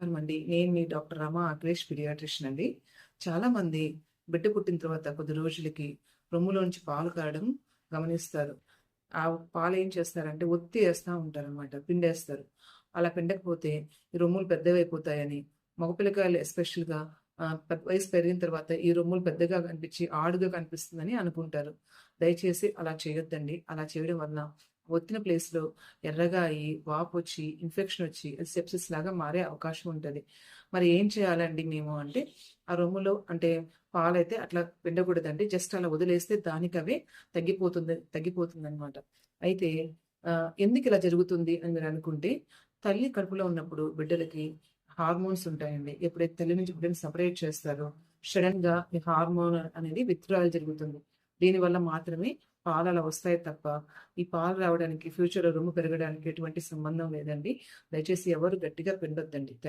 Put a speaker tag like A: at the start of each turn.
A: నమస్కారం అండి. నేను మీ డాక్టర్ రమ అఖిలేష్ పీడియాట్రిషియన్ అండి. చాలామంది బిడ్డ పుట్టిన తర్వాత కొద్ది రోజులకి రొమ్ములోంచి పాలు కారడం గమనిస్తారు. ఆ పాలు ఏం చేస్తారంటే ఒత్తి వేస్తూ ఉంటారనమాట. పిండేస్తారు. అలా పిండకపోతే ఈ రొమ్ములు పెద్దవైపోతాయని, మగ పిల్లకాయలు ఎస్పెషల్‌గా వయసు పెరిగిన తర్వాత ఈ రొమ్ములు పెద్దగా కనిపించి, ఆడుగా కనిపిస్తుందని అనుకుంటారు. దయచేసి అలా చేయొద్దండి. అలా చేయడం వల్ల ఒత్తిన ప్లేస్‌లో ఎర్రగా అయ్యి, వచ్చి ఇన్ఫెక్షన్ వచ్చి అది సెప్సిస్ లాగా మారే అవకాశం ఉంటుంది మరి ఏం చేయాలండి మేము అంటే, ఆ రొమ్ములో అంటే పాలైతే అట్లా పిండకూడదండి. జస్ట్ అలా వదిలేస్తే దానికవే తగ్గిపోతుంది తగ్గిపోతుందనమాట. అయితే ఎందుకు ఇలా జరుగుతుంది అని మీరనుకుంటే, తల్లి కడుపులో ఉన్నప్పుడు బిడ్డలకి హార్మోన్స్ ఉంటాయండి. ఎప్పుడైతే తల్లి నుంచి బిడ్డని సపరేట్ చేస్తారో, సడెన్‌గా ఈ హార్మోన్ అనేది విత్‌డ్రాయల్ జరుగుతుంది. దీనివల్ల మాత్రమే పాలు అలా వస్తాయి తప్ప, ఈ పాలు రావడానికి ఫ్యూచర్‌లో రొమ్ము పెరగడానికి ఎటువంటి సంబంధం లేదండి. దయచేసి ఎవరు గట్టిగా పిండొద్దండి. థ్యాంక్